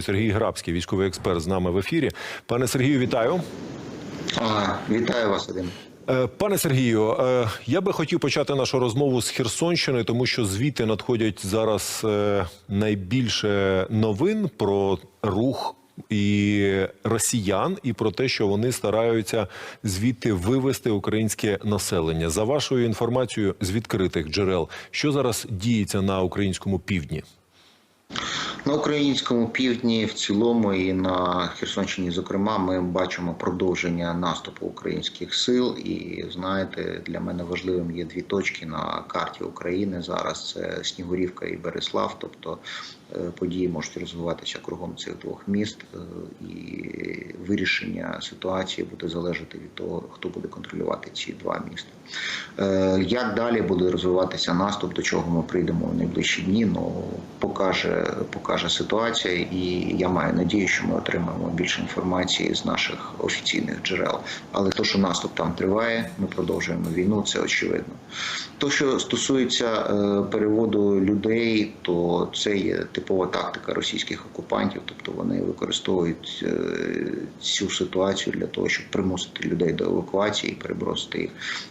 Сергій Грабський, військовий експерт, з нами в ефірі. Пане Сергію, вітаю. А, Вітаю вас, Вадим. Е, Пане Сергію, е, я би хотів почати нашу розмову з Херсонщини, тому що звідти надходять зараз е, найбільше новин про рух і росіян, і про те, що вони стараються звідти вивести українське населення. За вашою інформацією з відкритих джерел, що зараз діється на українському півдні? На українському півдні в цілому і на Херсонщині, зокрема, ми бачимо продовження наступу українських сил. І знаєте, для мене важливим є дві точки на карті України зараз: це Снігурівка і Береслав. Тобто е, події можуть розвиватися кругом цих двох міст, е, і вирішення ситуації буде залежати від того, хто буде контролювати ці два міста. Е, Як далі буде розвиватися наступ, до чого ми прийдемо в найближчі дні? Ну покаже, покаже ситуація, і я маю надію, що ми отримаємо більше інформації з наших офіційних джерел. Але то, що наступ там триває, ми продовжуємо війну, це очевидно. То, що стосується е, переводу людей, то це є типова тактика російських окупантів, тобто вони використовують е, цю ситуацію для того, щоб примусити людей до евакуації і перебросити їх,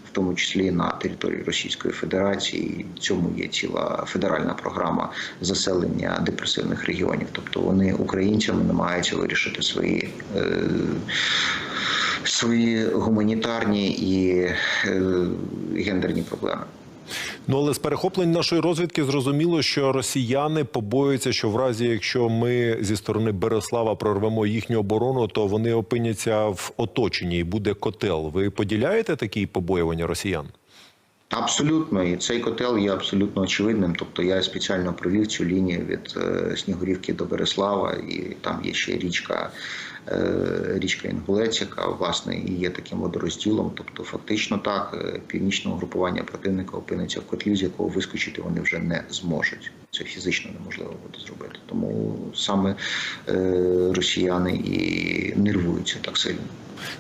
в тому числі на території Російської Федерації. Цьому є ціла федеральна програма заселення депресивних регіонів. Тобто вони українцями намагаються вирішити свої. Е, Свої гуманітарні і е, гендерні проблеми. Ну але з перехоплень нашої розвідки зрозуміло, що росіяни побоюються, що в разі, якщо ми зі сторони Береслава прорвемо їхню оборону, то вони опиняться в оточенні і буде котел. Ви поділяєте такі побоювання росіян? Абсолютно, і цей котел є абсолютно очевидним. Тобто я спеціально провів цю лінію від е, Снігурівки до Береслава, і там є ще річка, е, річка Інгулець, яка власне і є таким водорозділом. Тобто, фактично так, е, північне угрупування противника опиниться в котлі, з якого вискочити вони вже не зможуть. Це фізично неможливо буде зробити. Тому саме росіяни і нервуються так сильно.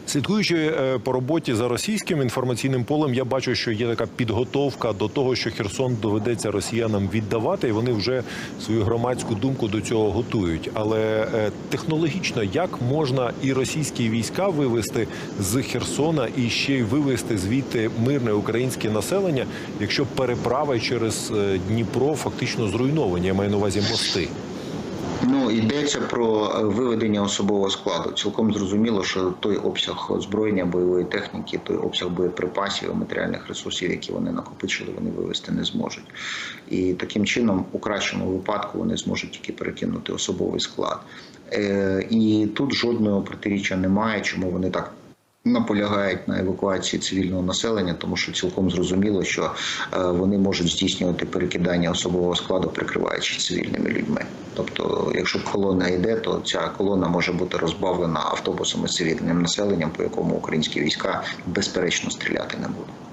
Слідкуючи е, по роботі за російським інформаційним полем, я бачу, що є така підготовка до того, що Херсон доведеться росіянам віддавати, і вони вже свою громадську думку до цього готують. Але е, технологічно як можна і російські війська вивести з Херсона і ще й вивести звідти мирне українське населення, якщо переправи через е, Дніпро фактично зруйновані, я маю на увазі мости. Ну йдеться про е, виведення особового складу. Цілком зрозуміло, що той обсяг озброєння бойової техніки, той обсяг боєприпасів і матеріальних ресурсів, які вони накопичили, вони вивести не зможуть. І таким чином, у кращому випадку, вони зможуть тільки перекинути особовий склад. Е, І тут жодного протиріччя немає, чому вони так. Наполягають на евакуації цивільного населення, тому що цілком зрозуміло, що е, вони можуть здійснювати перекидання особового складу, прикриваючи цивільними людьми. Тобто, якщо колона йде, то ця колона може бути розбавлена автобусами з цивільним населенням, по якому українські війська безперечно стріляти не будуть.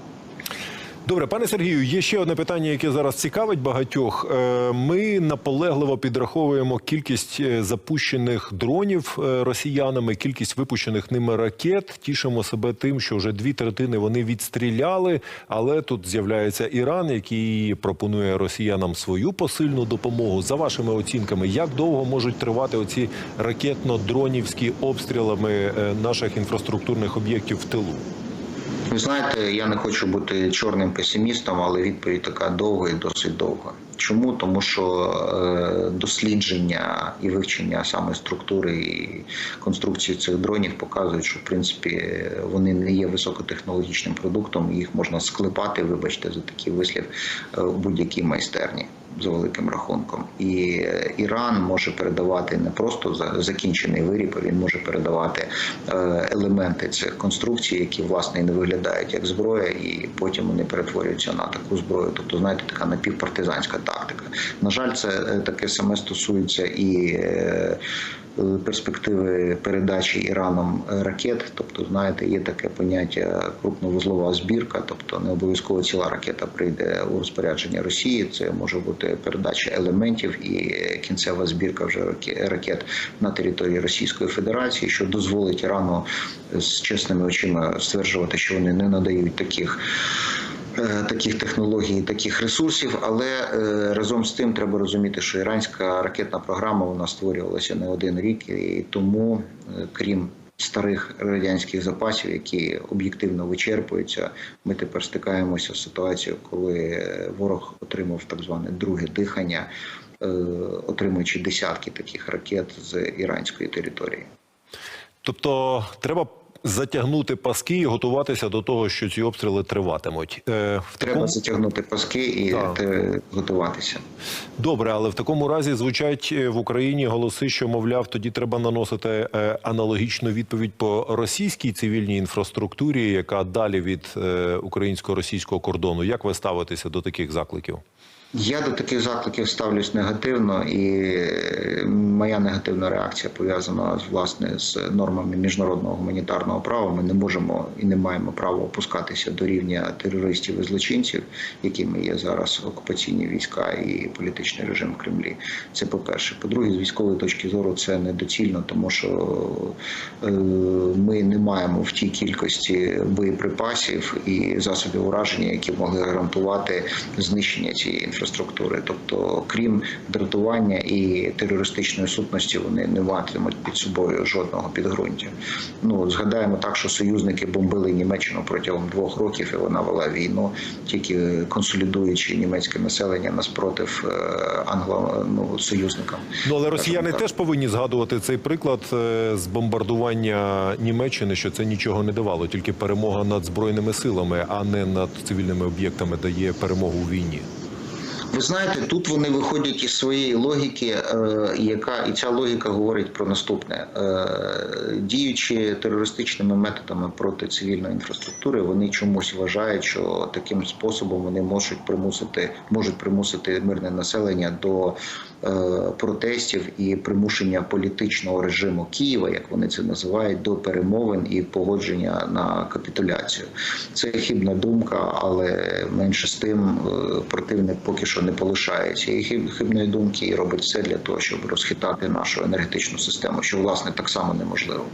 Добре, пане Сергію, є ще одне питання, яке зараз цікавить багатьох. Е, Ми наполегливо підраховуємо кількість е, запущених дронів е, росіянами, кількість випущених ними ракет. Тішимо себе тим, що вже дві третини вони відстріляли. Але тут з'являється Іран, який пропонує росіянам свою посильну допомогу. За вашими оцінками, як довго можуть тривати оці ракетно-дронівські обстрілами наших інфраструктурних об'єктів в тилу? Ви знаєте, я не хочу бути чорним песимістом, але відповідь така довга і досить довга. Чому? Тому що е, дослідження і вивчення саме структури і конструкції цих дронів показують, що в принципі вони не є високотехнологічним продуктом, їх можна склепати, вибачте, за такий вислів е, у будь-якій майстерні. За великим рахунком, і е, Іран може передавати не просто за закінчений виріб, він може передавати е, елементи цих конструкцій, які власне не виглядають як зброя, і потім вони перетворюються на таку зброю. Тобто, знаєте, така напівпартизанська тактика. На жаль, це е, таке саме стосується і е, перспективи передачі Іраном ракет. Тобто, знаєте, є таке поняття крупновузлова збірка, тобто не обов'язково ціла ракета прийде у розпорядження Росії. Це може бути передача елементів і кінцева збірка вже ракет на території Російської Федерації, що дозволить Ірану з чесними очима стверджувати, що вони не надають таких. Е, таких технологій, таких ресурсів. Але е, разом з тим треба розуміти, що іранська ракетна програма вона створювалася не один рік, і тому, е, крім старих радянських запасів, які об'єктивно вичерпуються, ми тепер стикаємося з ситуацією, коли ворог отримав так зване друге дихання, отримуючи десятки таких ракет з іранської території. Тобто треба затягнути паски і готуватися до того, що ці обстріли триватимуть. Е, в Треба такому... затягнути паски і Так. готуватися. Добре, але в такому разі звучать е, в Україні голоси, що мовляв, тоді треба наносити е, аналогічну відповідь по російській цивільній інфраструктурі, яка далі від е, українсько-російського кордону. Як ви ставитеся до таких закликів? Я до таких закликів ставлюсь негативно, і е, моя негативна реакція пов'язана з власне з нормами міжнародного гуманітарного права. Ми не можемо і не маємо права опускатися до рівня терористів і злочинців, якими є зараз окупаційні війська і політичний режим Кремлі. Це по перше. По-друге, з військової точки зору це недоцільно, тому що е, ми не маємо в тій кількості боєприпасів і засобів ураження, які могли гарантувати знищення цієї інфраструктури. Тобто, крім дратування і терористичної сутності, вони не матимуть під собою жодного підґрунтя. Ну згадаємо так, що союзники бомбили Німеччину протягом двох років, і вона вела війну, тільки консолідуючи німецьке населення наспротив е, англо ну, союзникам. Ну але росіяни так. теж повинні згадувати цей приклад е, з бомбардування Німеччини, що це нічого не давало, тільки перемога над збройними силами, а не над цивільними об'єктами дає перемогу у війні. Ви знаєте, тут вони виходять із своєї логіки, е, яка і ця логіка говорить про наступне: Е, діючи терористичними методами проти цивільної інфраструктури, вони чомусь вважають, що таким способом вони можуть примусити, можуть примусити мирне населення до е, протестів і примушення політичного режиму Києва, як вони це називають, до перемовин і погодження на капітуляцію. Це хибна думка, але менше з тим противник поки що не полишає цієї хиб- хибної думки і робить все для того, щоб розхитати нашу енергетичну систему, що власне так само неможливо.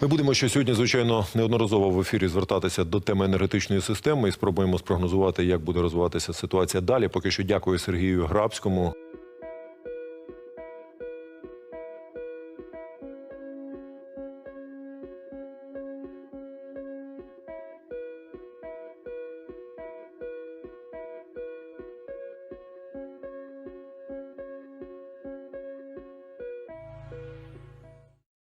Ми будемо ще сьогодні, звичайно, неодноразово в ефірі звертатися до теми енергетичної системи і спробуємо спрогнозувати, як буде розвиватися ситуація далі. Поки що дякую Сергію Грабському.